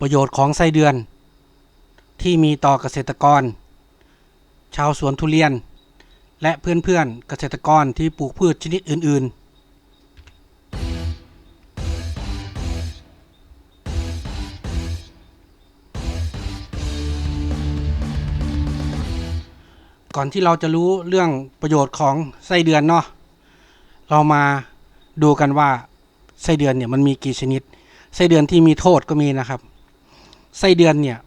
ประโยชน์ของไส้เดือน ที่มีต่อเกษตรกร ชาวสวนทุเรียน และเพื่อนๆเกษตรกรที่ปลูกพืชชนิดอื่น ๆก่อนที่เราจะรู้เรื่องประโยชน์ของไส้เดือนเนาะ เรามาดูกันว่าไส้เดือนเนี่ยมันมีกี่ชนิด ไส้เดือนที่มีโทษก็มีนะครับ ไส้เดือนเนี่ย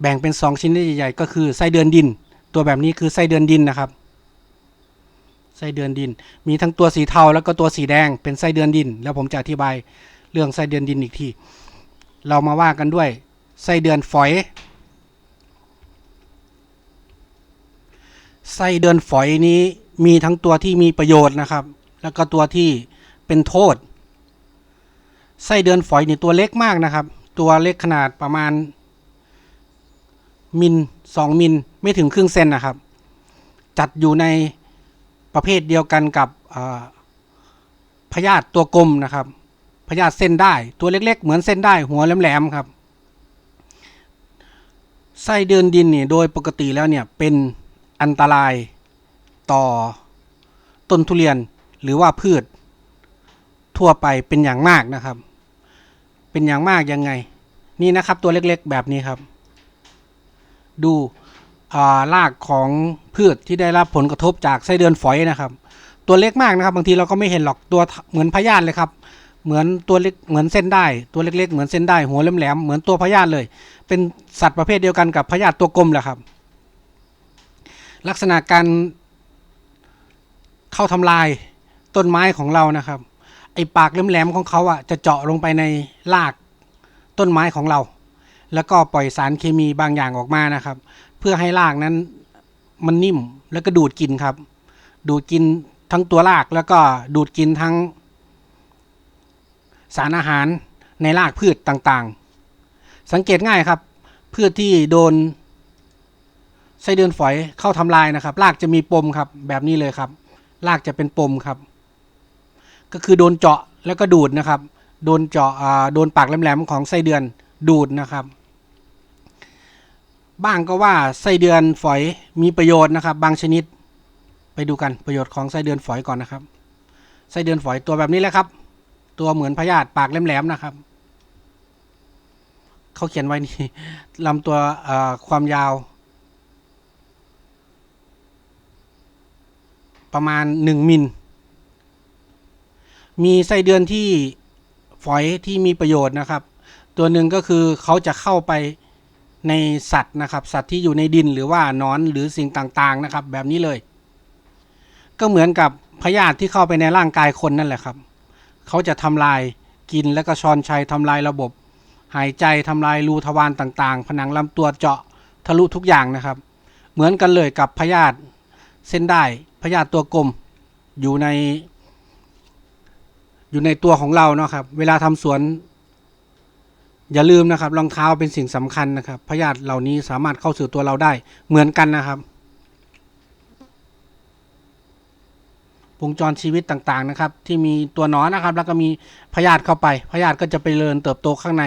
แบ่งเป็นสองชนิดใหญ่ๆก็คือไส้เดือนดิน ตัวแบบนี้คือไส้เดือนดินนะครับไส้เดือนดิน มีทั้งตัวสีเทาแล้วก็ตัวสีแดงเป็นไส้เดือนดิน แล้วผมจะอธิบายเรื่องไส้เดือนดินอีกทีเรามาว่ากันด้วยไส้เดือนฝอยไส้เดือนฝอยนี้มีทั้งตัวที่มีประโยชน์นะครับ แล้วก็ตัวที่เป็นโทษไส้เดือนฝอยนี่ตัวเล็กมากนะครับ ตัวเล็กขนาดประมาณ มิลสองมิลไม่ถึงครึ่งเซนนะครับ จัดอยู่ในประเภทเดียวกันกับพยาธิตัวกลมนะครับพยาธิเส้นได้ตัวเล็ก ๆ เหมือนเส้นได้หัวแหลมๆครับไส้เดือนดินเนี่ยโดยปกติแล้วเนี่ยเป็นอันตรายต่อต้นทุเรียนหรือว่าพืชทั่วไปเป็นอย่างมากนะครับ เป็นอย่างมากยังไง นี่นะครับตัวเล็กๆแบบนี้ครับ ดูอ่ารากของพืชที่ได้รับผลกระทบจากไส้เดือนฝอยนะครับ ตัวเล็กมากนะครับ บางทีเราก็ไม่เห็นหรอกตัวเหมือนพยาธิเลยครับ เหมือนตัวเล็กเหมือนเส้นได้ตัวเล็ก ๆ เหมือนเส้นได้หัวแหลมๆเหมือนตัวพยาธิเลย เป็นสัตว์ประเภทเดียวกันกับพยาธิตัวกลมแหละครับ ลักษณะการเข้าทำลายต้นไม้ของเรานะครับ ไอ้ปากแหลมๆของเขาอะจะเจาะลงไปในรากต้นไม้ของเรา แล้วก็ปล่อยสารเคมีบางอย่างออกมานะครับ เพื่อให้รากนั้นมันนิ่มแล้วก็ดูดกินครับ ดูดกินทั้งตัวรากแล้วก็ดูดกินทั้ง สารอาหารในรากพืชต่างๆ สังเกตง่ายครับ พืชที่โดนไส้เดือนฝอยเข้าทำลายนะครับ รากจะมีปมครับ แบบนี้เลยครับ รากจะเป็นปมครับ ก็คือโดนเจาะแล้วก็ดูดนะครับ โดนเจาะโดนปากแหลมๆของไส้เดือนดูดนะครับ บ้างก็ว่าไส้เดือนฝอยมีประโยชน์นะครับ บางชนิดไปดูกันประโยชน์ของไส้เดือนฝอยก่อนนะครับไส้เดือนฝอยตัวแบบนี้แหละครับ ตัวเหมือนพยาธิปากแหลมๆนะครับเขาเขียนไว้นี่ลำตัวความยาว ประมาณหนึ่งมิล มีไส้เดือนที่ฝอยที่มีประโยชน์นะครับ ตัวหนึ่งก็คือเขาจะเข้าไปในสัตว์นะครับ สัตว์ที่อยู่ในดินหรือว่านอนหรือสิ่งต่างๆนะครับ แบบนี้เลย ก็เหมือนกับพยาธิที่เข้าไปในร่างกายคนนั่นแหละครับ เขาจะทำลายกินและก็ชอนชัยทำลายระบบ หายใจทำลายรูทวารต่างๆ ผนังลำตัวเจาะทะลุทุกอย่างนะครับ เหมือนกันเลยกับพยาธิเส้นได้พยาธิตัวกลมอยู่ใน อยู่ในตัวของเราเนาะครับ เวลาทำสวน อย่าลืมนะครับรองเท้าเป็นสิ่งสำคัญนะครับพยาธิเหล่านี้สามารถเข้าสู่ตัวเราได้เหมือนกันนะครับ วงจรชีวิตต่างๆนะครับ ที่มีตัวหนอนนะครับ แล้วก็มีพยาธิเข้าไปพยาธิก็จะไปเริญเติบโตข้างใน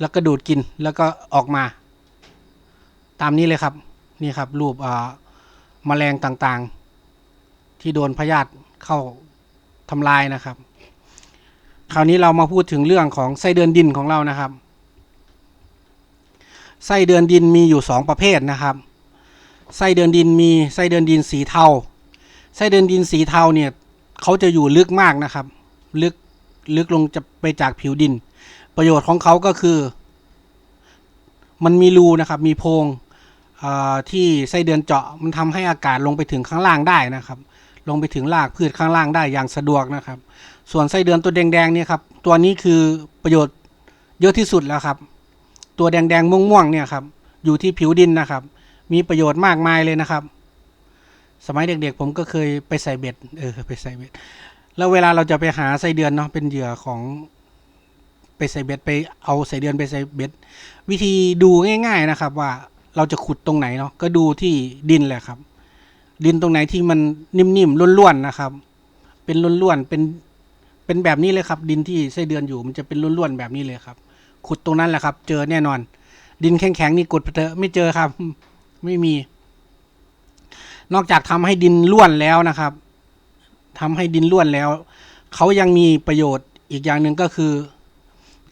แล้วก็ดูดกินแล้วก็ออกมา ตามนี้เลยครับนี่ครับรูปอ่าแมลงต่างๆ ที่โดนพยาธิเข้าทำลายนะครับ คราวนี้เรามาพูดถึงเรื่องของไส้เดือนดินของเรานะครับ ไส้เดือนดินมีอยู่สองประเภทนะครับ ไส้เดือนดินมีไส้เดือนดินสีเทา ไส้เดือนดินสีเทาเนี่ยเขาจะอยู่ลึกมากนะครับ ลึกลึกลงจะไปจากผิวดิน ประโยชน์ของเขาก็คือ มันมีรูนะครับ มีโพรงที่ไส้เดือนเจาะมันทำให้อากาศลงไปถึงข้างล่างได้นะครับ ลงไปถึงรากพืชข้างล่างได้อย่างสะดวกนะครับ ส่วนไส้เดือนตัวแดงๆเนี่ยครับตัวนี้คือประโยชน์เยอะที่สุดแล้วครับ ตัวแดงๆม่วงๆเนี่ยครับอยู่ที่ผิวดินนะครับ มีประโยชน์มากมายเลยนะครับ สมัยเด็กๆผมก็เคยไปใส่เบ็ดเออไปใส่เบ็ดแล้วเวลาเราจะไปหาไส้เดือนเนาะเป็นเหยื่อของไปใส่เบ็ดไปเอาไส้เดือนไปใส่เบ็ดวิธีดูง่าย ๆนะครับ ว่าเราจะขุดตรงไหนเนาะก็ดูที่ดินแหละครับ ดินตรงไหนที่มันนิ่มๆล้วนๆนะครับ เป็นล้วนๆเป็น เป็นแบบนี้เลยครับ ดินที่ไส้เดือนอยู่มันจะเป็นล้วนๆแบบนี้เลยครับ ขุดตรงนั้นแหละครับ เจอแน่นอน ดินแข็งๆนี่กดเถอะไม่เจอครับ ไม่มี นอกจากทำให้ดินล้วนแล้วนะครับทำให้ดินล้วนแล้ว เขายังมีประโยชน์อีกอย่างหนึ่งก็คือ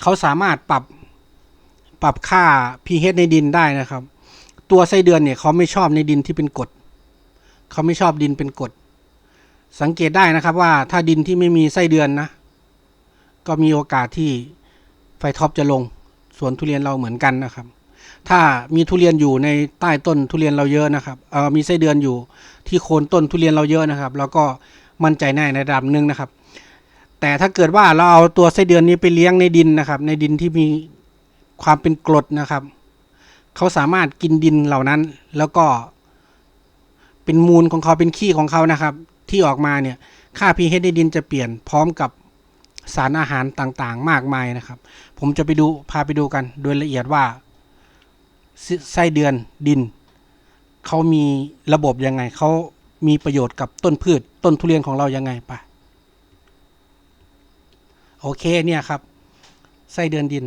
เขาสามารถปรับปรับค่า pH ในดินได้นะครับ ตัวไส้เดือนเนี่ยเขาไม่ชอบในดินที่เป็นกรดเขาไม่ชอบดินเป็นกรด สังเกตได้นะครับว่าถ้าดินที่ไม่มีไส้เดือนนะ ก็มีโอกาสที่ไฟท็อปจะลงสวนทุเรียนเราเหมือนกันนะครับ ถ้ามีทุเรียนอยู่ในใต้ต้นทุเรียนเราเยอะนะครับเออมีไส้เดือนอยู่ที่โคนต้นทุเรียนเราเยอะนะครับ แล้วก็มั่นใจแน่ในระดับหนึ่งนะครับ แต่ถ้าเกิดว่าเราเอาตัวไส้เดือนนี้ไปเลี้ยงในดินนะครับ ในดินที่มีความเป็นกรดนะครับเขาสามารถกินดินเหล่านั้น แล้วก็เป็นมูลของเขาเป็นขี้ของเขานะครับ ที่ออกมาเนี่ยค่า pH ในดินจะเปลี่ยนพร้อมกับสารอาหารต่างๆ มากมายนะครับ ผมจะไปดูพาไปดูกันโดยละเอียดว่าไส้เดือนดิน เขามีระบบยังไง เขามีประโยชน์กับต้นพืช ต้นทุเรียนของเรายังไงไปโอเคเนี่ยครับไส้เดือนดิน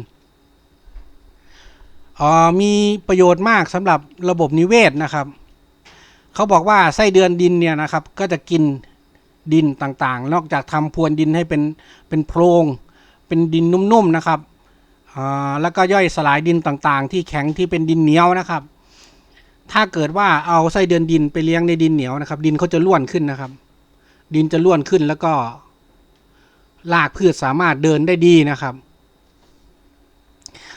อ๋อมีประโยชน์มากสำหรับระบบนิเวศนะครับ เขาบอกว่าไส้เดือนดินเนี่ยนะครับ ก็จะกินดินต่างๆ นอกจากทำพรวนดินให้เป็นเป็นโพรง เป็นดินนุ่มๆนะครับอ่าแล้วก็ย่อยสลายดินต่างๆ ที่แข็งที่เป็นดินเหนียวนะครับ ถ้าเกิดว่าเอาไส้เดือนดินไปเลี้ยงในดินเหนียวนะครับ ดินเขาจะล้วนขึ้นนะครับ ดินจะล้วนขึ้นแล้วก็รากพืชสามารถเดินได้ดีนะครับ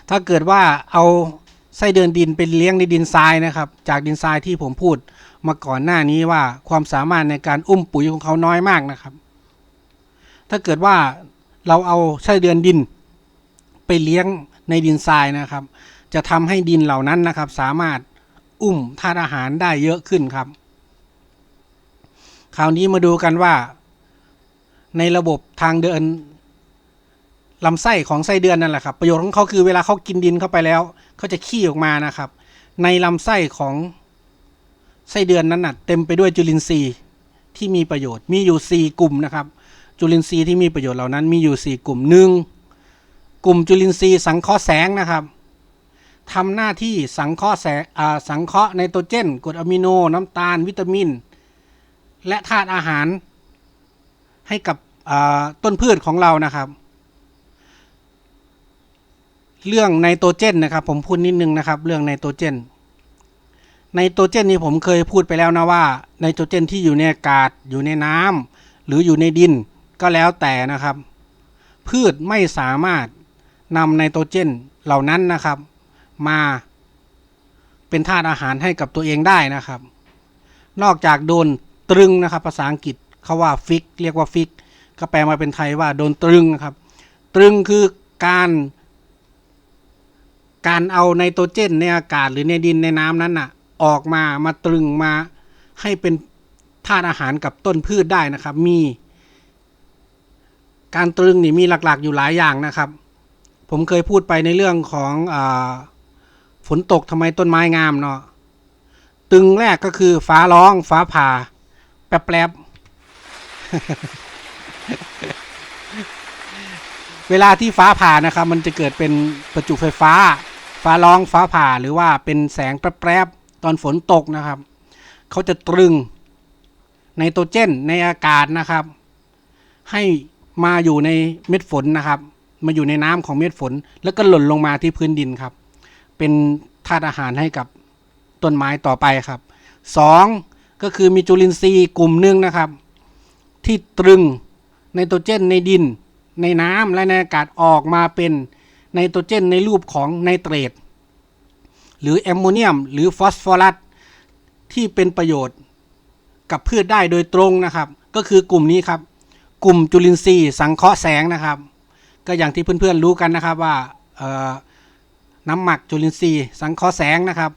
ถ้าเกิดว่าเอาไส้เดือนดินไปเลี้ยงในดินทรายนะครับ จากดินทรายที่ผมพูด มาก่อนหน้านี้ว่าความสามารถในการอุ้มปุ๋ยของเขาน้อยมากนะครับ ถ้าเกิดว่าเราเอาไส้เดือนดิน ไปเลี้ยงในดินทรายนะครับ จะทำให้ดินเหล่านั้นนะครับ สามารถอุ้มธาตุอาหารได้เยอะขึ้นครับ คราวนี้มาดูกันว่า ในระบบทางเดินลำไส้ของไส้เดือนนั่นแหละครับ ประโยชน์ของเขาคือเวลาเขากินดินเข้าไปแล้วเขาจะขี้ออกมานะครับ ในลำไส้ของ ไส้เดือนนั้นน่ะเต็มไปด้วยจุลินทรีย์ที่มีประโยชน์มีอยู่สี่กลุ่มนะครับ จุลินทรีย์ที่มีประโยชน์เหล่านั้นมีอยู่สี่กลุ่มหนึ่งกลุ่มจุลินทรีย์สังเคราะห์แสงนะครับทำหน้าที่สังเคราะห์แสงสังเคราะห์ไนโตรเจนกรดอะมิโนน้ำตาล วิตามิน และธาตุอาหารให้กับต้นพืชของเรานะครับ เรื่องไนโตรเจนนะครับ ผมพูดนิดนึงนะครับ เรื่องไนโตรเจน ไนโตรเจนนี่ผมเคยพูดไปแล้วนะว่าไนโตรเจนที่อยู่ในอากาศอยู่ในน้ำหรืออยู่ในดินก็แล้วแต่นะครับ พืชไม่สามารถนำไนโตรเจนเหล่านั้นนะครับ มาเป็นธาตุอาหารให้กับตัวเองได้นะครับ นอกจากโดนตรึงนะครับ ภาษาอังกฤษเขาว่าฟิกเรียกว่าฟิกก็แปลมาเป็นไทยว่าโดนตรึงนะครับ ตรึงคือการการเอาไนโตรเจนในอากาศหรือในดินในน้ำนั้นน่ะ ออกมามาตรึงมาให้เป็นธาตุอาหารกับต้นพืชได้นะครับ มี การตรึงนี่มีหลักๆอยู่หลายอย่างนะครับ ผมเคยพูดไปในเรื่องของอฝนตกทำไมต้นไม้งามเนาะตึงแรกก็คือฟ้าร้องฟ้าผ่า แป๊บเวลาที่ฟ้าผ่านะครับ มันจะเกิดเป็นประจุไฟฟ้า ฟ้าร้องฟ้าผ่าหรือว่าเป็นแสงแป๊บ ตอนฝนตกนะครับเขาจะตรึงไนโตรเจนในอากาศนะครับ ให้มาอยู่ในเม็ดฝนนะครับ มาอยู่ในน้ำของเม็ดฝน แล้วก็หล่นลงมาที่พื้นดินครับ เป็นธาตุอาหารให้กับต้นไม้ต่อไปครับสองก็คือมีจุลินทรีย์กลุ่มหนึ่งนะครับ ที่ตรึงไนโตรเจนในดิน ในน้ำและในอากาศออกมาเป็นไนโตรเจนในรูปของไนเตรต หรือแอมโมเนียม หรือฟอสฟอรัสที่เป็นประโยชน์กับพืชได้โดยตรงนะครับ ก็คือกลุ่มนี้ครับ กลุ่มจุลินทรีย์สังเคราะห์แสงนะครับ ก็อย่างที่เพื่อนๆรู้กันนะครับว่าน้ำหมักจุลินทรีย์สังเคราะห์แสงนะครับ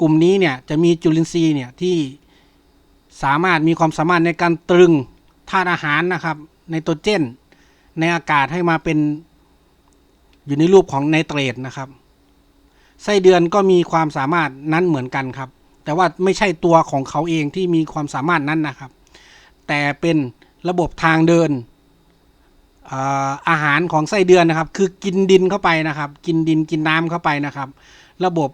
กลุ่มนี้เนี่ยจะมีจุลินทรีย์เนี่ยที่สามารถมีความสามารถในการตรึงธาตุอาหารนะครับในตัวเจนในอากาศให้มาเป็นอยู่ในรูปของไนเตรตนะครับ ไส้เดือนก็มีความสามารถนั้นเหมือนกันครับ แต่ว่าไม่ใช่ตัวของเขาเองที่มีความสามารถนั้นนะครับ แต่เป็นระบบทางเดินอาหารของไส้เดือนนะครับ คือกินดินเข้าไปนะครับ กินดินกินน้ำเข้าไปนะครับ ระบบ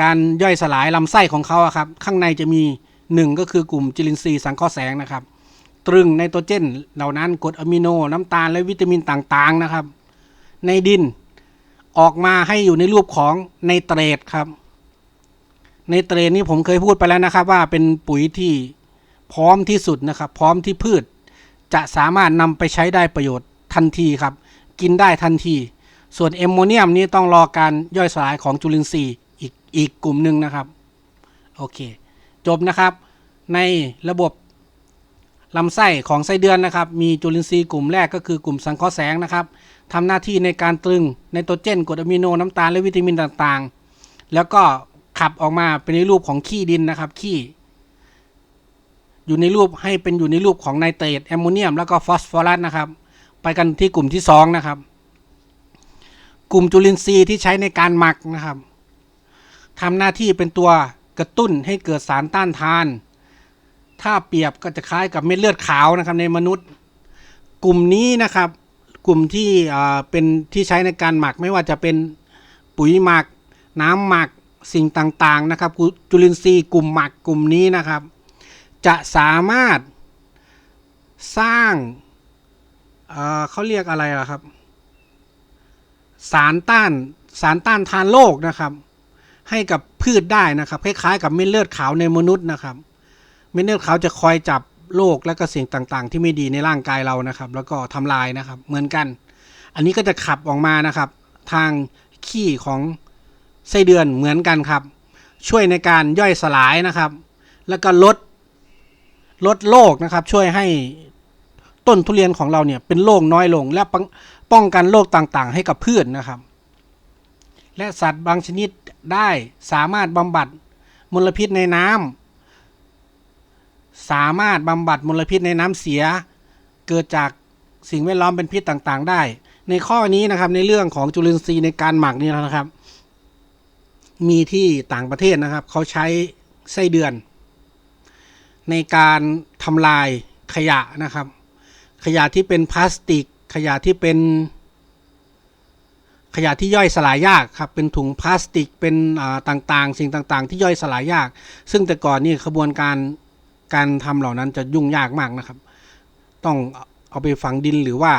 การย่อยสลายลำไส้ของเขาครับ ข้างในจะมีหนึ่งก็คือกลุ่มจุลินทรีย์สังเคราะห์แสงนะครับ ตรึงไนโตรเจนเหล่านั้นกรดอะมิโนน้ำตาลและวิตามินต่างๆนะครับ ในดิน ออกมาให้อยู่ในรูปของไนเตรตครับไนเตรตนี่ผมเคยพูดไปแล้วนะครับ ว่าเป็นปุ๋ยที่พร้อมที่สุดนะครับ พร้อมที่พืช จะสามารถนำไปใช้ได้ประโยชน์ทันทีครับ กินได้ทันที ส่วนแอมโมเนียมนี่ต้องรอการย่อยสลายของจุลินทรีย์อีกอีกกลุ่มหนึ่งนะครับ โอเค จบนะครับ ในระบบลำไส้ของไส้เดือนนะครับ มีจุลินทรีย์กลุ่มแรกก็คือกลุ่มสังเคราะห์แสงนะครับ ทำหน้าที่ในการตรึงไนโตรเจนกรดอะมิโนน้ำตาลและวิตามินต่างๆ แล้วก็ขับออกมาเป็นในรูปของขี้ดินนะครับขี้อยู่ในรูปให้เป็นอยู่ในรูปของไนเตรตแอมโมเนียม แล้วก็ฟอสฟอรัสนะครับ ไปกันที่กลุ่มที่สองนะครับ กลุ่มจุลินทรีย์ที่ใช้ในการหมักนะครับทำหน้าที่เป็นตัวกระตุ้นให้เกิดสารต้านทาน ถ้าเปรียบก็จะคล้ายกับเม็ดเลือดขาวนะครับในมนุษย์ กลุ่มนี้นะครับ กลุ่มที่เป็นที่ใช้ในการหมักไม่ว่าจะเป็นปุ๋ยหมัก น้ำหมักสิ่งต่างๆนะครับจุลินทรีย์กลุ่มหมักกลุ่มนี้นะครับ จะสามารถสร้างเอ่อเขาเรียกอะไรล่ะครับ สารต้านสารต้านทานโรคนะครับ ให้กับพืชได้นะครับคล้ายๆกับเม็ดเลือดขาวในมนุษย์นะครับ เม็ดเลือดขาวจะคอยจับ โรคและก็สิ่งต่างๆ ที่ไม่ดีในร่างกายเรานะครับ แล้วก็ทำลายนะครับ เหมือนกัน อันนี้ก็จะขับออกมานะครับ ทางขี้ของไส้เดือนเหมือนกันครับ ช่วยในการย่อยสลายนะครับ แล้วก็ลดลดโรคนะครับ ช่วยให้ต้นทุเรียนของเราเนี่ยเป็นโรคน้อยลง และป้องกันโรคต่างๆ ให้กับพืชนะครับ และสัตว์บางชนิดได้สามารถบำบัดมลพิษในน้ำ สามารถบำบัดมลพิษในน้ำเสีย เกิดจากสิ่งแวดล้อมเป็นพิษต่างๆ ได้ ในข้อนี้นะครับในเรื่องของจุลินทรีย์ในการหมักนี่นะครับ มีที่ต่างประเทศนะครับ เขาใช้ไส้เดือน ในการทำลายขยะนะครับ ขยะที่เป็นพลาสติก ขยะที่เป็น ขยะที่ย่อยสลายยากครับ เป็นถุงพลาสติกเป็นต่างๆ สิ่งต่างๆ ที่ย่อยสลายยาก ซึ่งแต่ก่อนนี่ขบวนการ การทำเหล่านั้นจะยุ่งยากมากนะครับ ต้องเอาไปฝังดินหรือว่า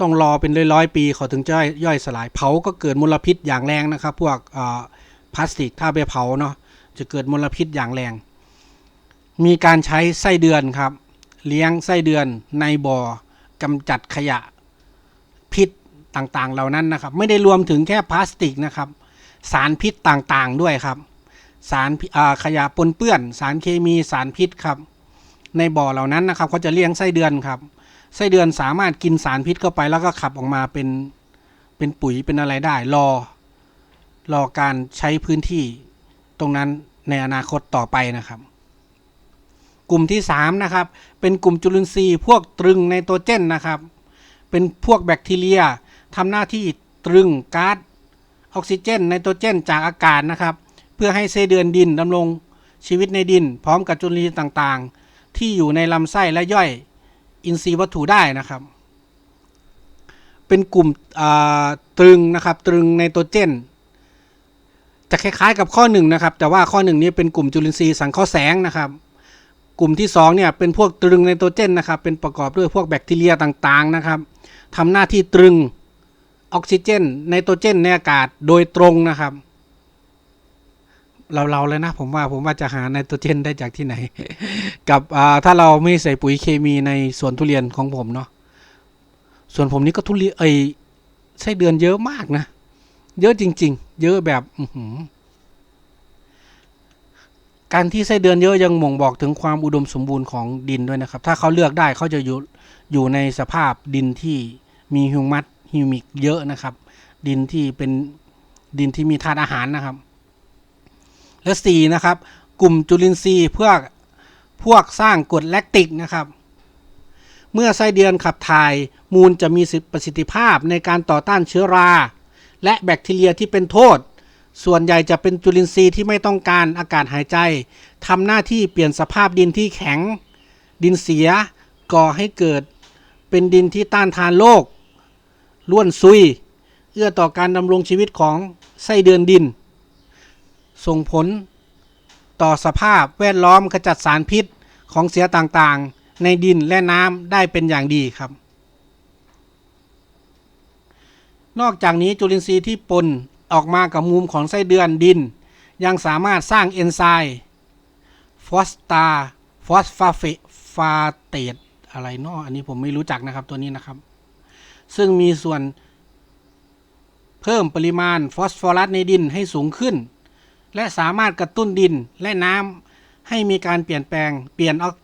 ต้องรอเป็นร้อยๆปีเขาถึงจะย่อยสลายเผาก็เกิดมลพิษอย่างแรงนะครับ พวกพลาสติกถ้าไปเผาเนาะจะเกิดมลพิษอย่างแรง มีการใช้ไส้เดือนครับ เลี้ยงไส้เดือนในบ่อกำจัดขยะพิษต่างๆ เหล่านั้นนะครับ ไม่ได้รวมถึงแค่พลาสติกนะครับ สารพิษต่างๆด้วยครับ สารขยะปนเปื้อน สารเคมีสารพิษครับ ในบ่อเหล่านั้นนะครับเขาจะเลี้ยงไส้เดือนครับไส้เดือนสามารถกินสารพิษเข้าไปแล้วก็ขับออกมาเป็นเป็นปุ๋ยเป็นอะไรได้ รอ รอการใช้พื้นที่ตรงนั้นในอนาคตต่อไปนะครับ กลุ่มที่3นะครับเป็นกลุ่มจุลินทรีย์พวกตรึงไนโตรเจนนะครับ เป็นพวกแบคทีเรียทำหน้าที่ตรึงก๊าซออกซิเจนไนโตรเจนจากอากาศนะครับ เพื่อให้ไส้เดือนดินดำรงชีวิตในดิน พร้อมกับจุลินทรีย์ต่างๆ ที่อยู่ในลำไส้และย่อยอินทรีย์วัตถุได้นะครับ เป็นกลุ่มตรึงนะครับตรึงไนโตรเจนจะคล้ายๆกับข้อหนึ่งนะครับแต่ว่าข้อหนึ่งนี้เป็นกลุ่มจุลินทรีย์สังเคราะห์แสงนะครับ กลุ่มที่สองเนี่ยเป็นพวกตรึงไนโตรเจนนะครับ เป็นประกอบด้วยพวกแบคทีเรียต่างๆนะครับทำหน้าที่ตรึงออกซิเจนไนโตรเจนในอากาศโดยตรงนะครับ เราเราเลยนะ ผมว่าผมว่าจะหาไนโตรเจนได้จากที่ไหน กับอ่าถ้าเราไม่ใส่ปุ๋ยเคมีในสวนทุเรียนของผมเนาะส่วนผมนี่ก็ทุเรียนเอ้ไส้เดือนเยอะมากนะ เยอะจริง ๆ เยอะแบบอืการที่ไส้เดือนเยอะยังบ่งบอกถึงความอุดมสมบูรณ์ของดินด้วยนะครับ ถ้าเขาเลือกได้เขาจะอยู่อยู่ในสภาพดินที่มีฮิวมัสฮิวมิกเยอะนะครับ ดินที่เป็นดินที่มีธาตุอาหารนะครับ และสี่นะครับ กลุ่มจุลินทรีย์เพื่อพวกสร้างกรดแลคติกนะครับ เมื่อไส้เดือนขับถ่ายมูลจะมีประสิทธิภาพในการต่อต้านเชื้อรา และแบคทีเรียที่เป็นโทษ ส่วนใหญ่จะเป็นจุลินทรีย์ที่ไม่ต้องการอากาศหายใจทำหน้าที่เปลี่ยนสภาพดินที่แข็ง ดินเสียก่อให้เกิด เป็นดินที่ต้านทานโรคล้วนซุย เอื้อต่อการดำรงชีวิตของไส้เดือนดิน ส่งผลต่อสภาพแวดล้อมขจัดสารพิษของเสียต่างๆ ในดินและน้ำได้เป็นอย่างดีครับ นอกจากนี้จุลินทรีย์ที่ปนออกมากับมุมของไส้เดือนดิน ยังสามารถสร้างเอนไซม์ฟอสตาฟอสฟาเฟฟาเตตอะไรเนาะอันนี้ผมไม่รู้จักนะครับตัวนี้นะครับ ซึ่งมีส่วนเพิ่มปริมาณฟอสฟอรัสในดินให้สูงขึ้น และสามารถกระตุ้นดินและน้ำให้มีการเปลี่ยนแปลง เปลี่ยนออก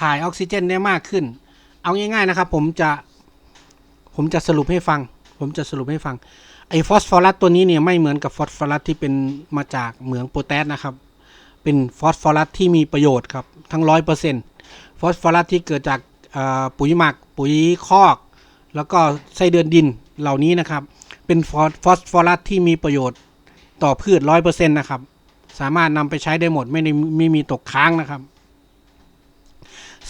ถ่ายออกซิเจนได้มากขึ้น เอาง่ายๆนะครับผมจะผมจะสรุปให้ฟัง ผมจะสรุปให้ฟังไอฟอสฟอรัสตัวนี้เนี่ยไม่เหมือนกับฟอสฟอรัสที่เป็นมาจากเหมืองโปแทสนะครับ เป็นฟอสฟอรัสที่มีประโยชน์ครับทั้งร้อยเปอร์เซ็นต์ฟอสฟอรัสที่เกิดจากปุ๋ยหมัก ปุ๋ยคอก แล้วก็ไส้เดือนดินเหล่านี้นะครับ เป็นฟอสฟอรัสที่มีประโยชน์ ต่อพืชร้อยเปอร์เซ็นต์นะครับ สามารถนำไปใช้ได้หมดไม่ได้ไม่มีตกค้างนะครับ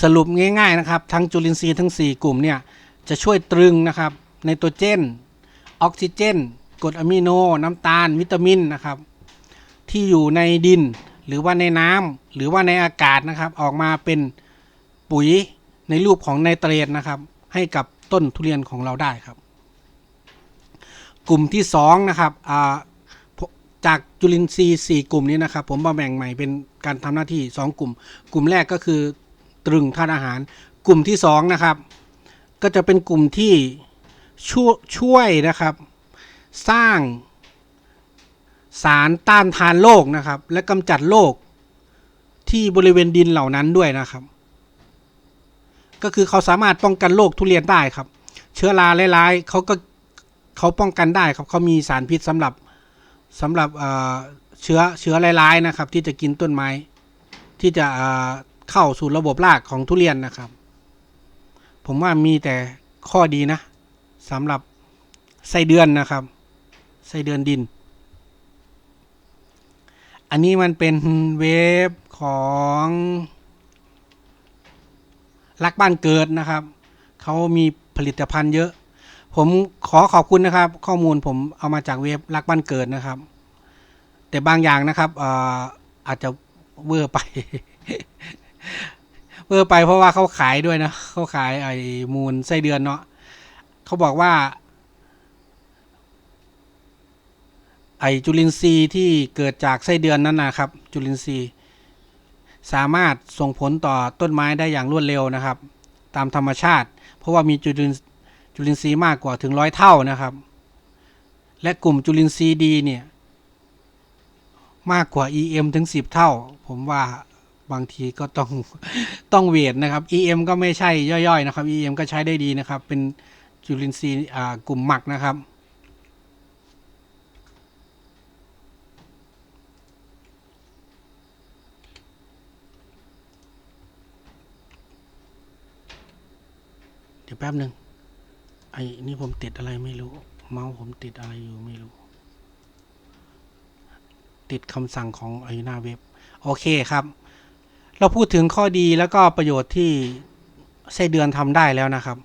สรุปง่าย ๆนะครับ ทั้งจุลินทรีย์ทั้ง 4 กลุ่มเนี่ยจะช่วยตรึงนะครับไนโตรเจนออกซิเจนกรดอะมิโน น้ำตาล วิตามินนะครับ ที่อยู่ในดินหรือว่าในน้ำหรือว่าในอากาศนะครับ ออกมาเป็นปุ๋ยในรูปของไนเตรตนะครับ ให้กับต้นทุเรียนของเราได้ครับ กลุ่มที่2นะครับอ่า จุลินทรีย์4กลุ่มนี้นะครับ ผมมาแบ่งใหม่เป็นการทำหน้าที่ 2 กลุ่ม กลุ่มแรกก็คือตรึงธาตุอาหาร กลุ่มที่2นะครับ ก็จะเป็นกลุ่มที่ช่วยช่วยนะครับ สร้างสารต้านทานโรคนะครับ และกำจัดโรคที่บริเวณดินเหล่านั้นด้วยนะครับ ก็คือเขาสามารถป้องกันโรคทุเรียนได้ครับ เชื้อราหลายๆเขาก็เขาป้องกันได้ครับเขามีสารพิษสำหรับ สำหรับเชื้อเชื้อหลายๆนะครับ ที่จะกินต้นไม้ ที่จะเข้าสู่ระบบรากของทุเรียนนะครับ ผมว่ามีแต่ข้อดีนะสำหรับไส้เดือนนะครับไส้เดือนดิน อันนี้มันเป็นเว็บของรักบ้านเกิดนะครับ เขามีผลิตภัณฑ์เยอะ ผมขอขอบคุณนะครับ ข้อมูลผมเอามาจากเว็บรักบ้านเกิดนะครับ แต่บางอย่างนะครับออาจจะเวอร์ไป เวอร์ไปเพราะว่าเขาขายด้วยนะเขาขายไอ้มูลไส้เดือนเนาะเขาบอกว่า ไอจุลินทรีย์ที่เกิดจากไส้เดือนนั้นนะครับ จุลินทรีย์สามารถส่งผลต่อต้นไม้ได้อย่างรวดเร็วนะครับ ตามธรรมชาติ เพราะว่ามีจุลิน จุลินทรีย์มากกว่าถึงร้อยเท่านะครับ และกลุ่มจุลินทรีย์ดีเนี่ย มากกว่า EM ถึง 10 เท่า ผมว่าบางทีก็ต้องต้องเวทนะครับ EM ก็ไม่ใช่ย่อยๆนะครับ EM ก็ใช้ได้ดีนะครับ เป็นจุลินทรีย์กลุ่มหมักนะครับเดี๋ยวแป๊บหนึ่ง ไอ้นี่ผมติดอะไรไม่รู้ เมาส์ผมติดอะไรอยู่ไม่รู้ ติดคำสั่งของไอ้หน้าเว็บ โอเคครับ เราพูดถึงข้อดีแล้วก็ประโยชน์ที่ไส้เดือนทำได้แล้วนะครับ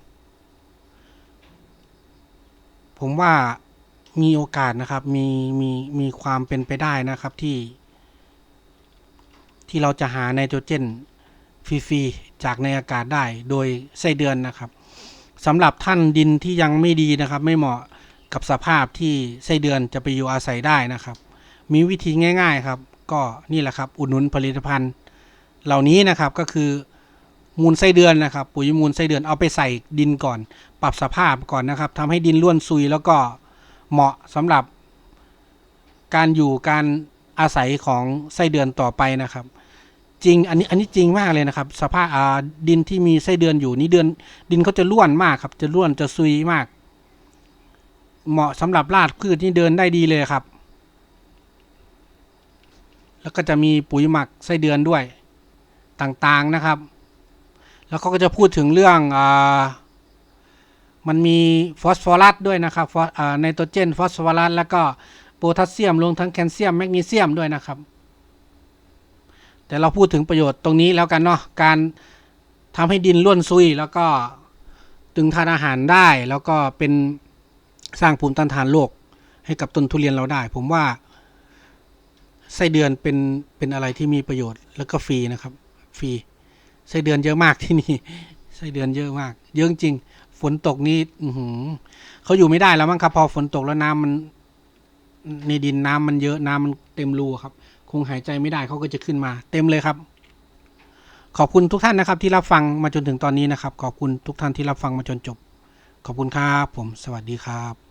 ผมว่ามีโอกาสนะครับ มีมีมีความเป็นไปได้นะครับที่ ที่เราจะหาไนโตรเจนฟรีๆจากในอากาศได้โดยไส้เดือนนะครับ สำหรับท่านดินที่ยังไม่ดีนะครับ ไม่เหมาะกับสภาพที่ไส้เดือนจะไปอยู่อาศัยได้นะครับ มีวิธีง่ายๆครับ ก็นี่แหละครับ อุดหนุนผลิตภัณฑ์ เหล่านี้นะครับก็คือมูลไส้เดือนนะครับ ปุ๋ยมูลไส้เดือนเอาไปใส่ดินก่อน ปรับสภาพก่อนนะครับทำให้ดินร่วนซุยแล้วก็เหมาะสำหรับ การอยู่การอาศัยของไส้เดือนต่อไปนะครับ จริง อันนี้อันนี้จริงมากเลยนะครับ สภาพดินที่มีไส้เดือนอยู่นี่เดือน ดินเขาจะร่วนมากครับ จะร่วนจะซุยมาก เหมาะสำหรับรากพืชที่เดินได้ดีเลยครับ แล้วก็จะมีปุ๋ยหมักไส้เดือนด้วยต่างๆนะครับ แล้วเขาก็จะพูดถึงเรื่องอมันมีฟอสฟอรัสด้วยนะครับฟออ่าไนโตรเจนฟอสฟอรัสแล้วก็โพแทสเซียมรวมทั้งแคลเซียมแมกนีเซียมด้วยนะครับ แต่เราพูดถึงประโยชน์ตรงนี้แล้วกันเนาะการทำให้ดินร่วนซุย แล้วก็ตึงทานอาหารได้แล้วก็เป็นสร้างภูมิต้านทานโรคให้กับต้นทุเรียนเราได้ ผมว่าไส้เดือนเป็นเป็นอะไรที่มีประโยชน์แล้วก็ฟรีนะครับฟรีไส้เดือนเยอะมากที่นี่ไส้เดือนเยอะมาก เยอะจริง ฝนตกนี่อืเขาอยู่ไม่ได้แล้วมั้งครับ พอฝนตกแล้วน้ำมันในดินน้ำมันเยอะน้ำมันเต็มรูครับ งหายใจไม่ได้เขาก็จะขึ้นมา เต็มเลยครับ ขอบคุณทุกท่านนะครับ ที่รับฟังมาจนถึงตอนนี้นะครับ ขอบคุณทุกท่านที่รับฟังมาจนจบ ขอบคุณครับผม สวัสดีครับ